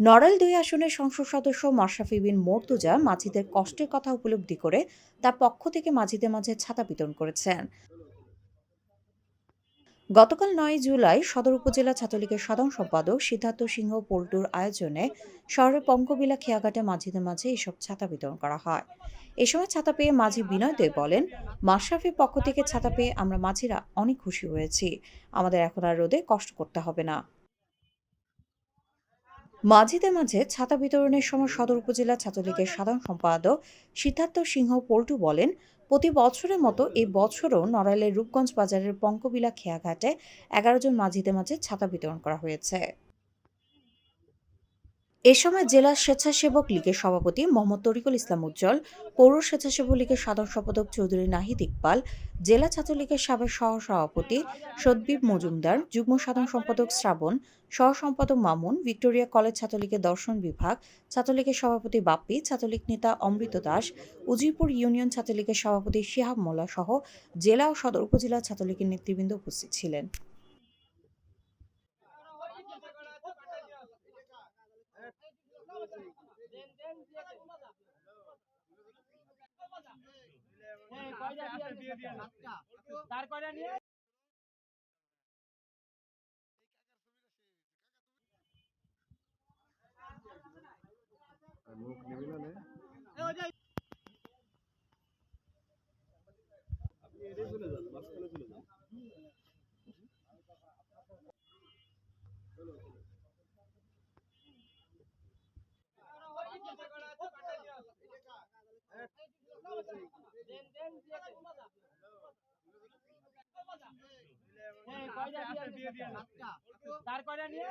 নড়াইল দুই আসনের সংসদ সদস্য মাশরাফি বিন মর্তুজা মাঝিদের কষ্টের কথা উপলব্ধি করে তার পক্ষ থেকে মাঝিদের মাঝে ছাতা বিতরণ করেছেন। গতকাল নয় জুলাই সদর উপজেলা ছাত্রলীগের সাধারণ সম্পাদক সিদ্ধার্থ সিংহ পল্টুর আয়োজনে শহরের পঙ্কবিলা খেয়াঘাটে মাঝিদের মাঝে এসব ছাতা বিতরণ করা হয়। এ সময় ছাতা পেয়ে মাঝি বিনয় দে বলেন মাশরাফির পক্ষ থেকে ছাতা পেয়ে আমরা মাঝিরা অনেক খুশি হয়েছি। আমাদের এখন আর রোদে কষ্ট করতে হবে না। মাঝিদের মাঝে ছাতা বিতরণের সময় সদর উপজেলা ছাত্রলীগের সাধারণ সম্পাদক সিদ্ধার্থ সিংহ পল্টু বলেন, প্রতি বছরের মতো এই বছরও নড়াইলের রূপগঞ্জ বাজারের পঙ্কবিলা খেয়াঘাটে এগারো জন মাঝিতে মাঝে ছাতা বিতরণ করা হয়েছে। এ সময় জেলা স্বেচ্ছাসেবক লীগের সভাপতি মোহাম্মদ তরিকুল ইসলাম উজ্জ্বল, পৌর স্বেচ্ছাসেবক লীগের সাধারণ সম্পাদক চৌধুরী নাহিদ ইকবাল, জেলা ছাত্রলীগের সাবেক সহ সভাপতি সদ্বীপ মজুমদার, যুগ্ম সাধারণ সম্পাদক শ্রাবণ সহ সম্পাদক মামুন, ভিক্টোরিয়া কলেজ ছাত্রলীগের দর্শন বিভাগ, ছাত্রলীগের সভাপতি বাপ্পি, ছাত্রলীগ নেতা অমৃত দাস, উজিরপুর ইউনিয়ন ছাত্রলীগের সভাপতি শিহাব মোল্লা সহ জেলা ও সদর উপজেলা ছাত্রলীগের নেতৃবৃন্দ উপস্থিত ছিলেন। তার কয়টা নিয়ে মুখ নিবি না নে? তার কয়টা নিয়ে?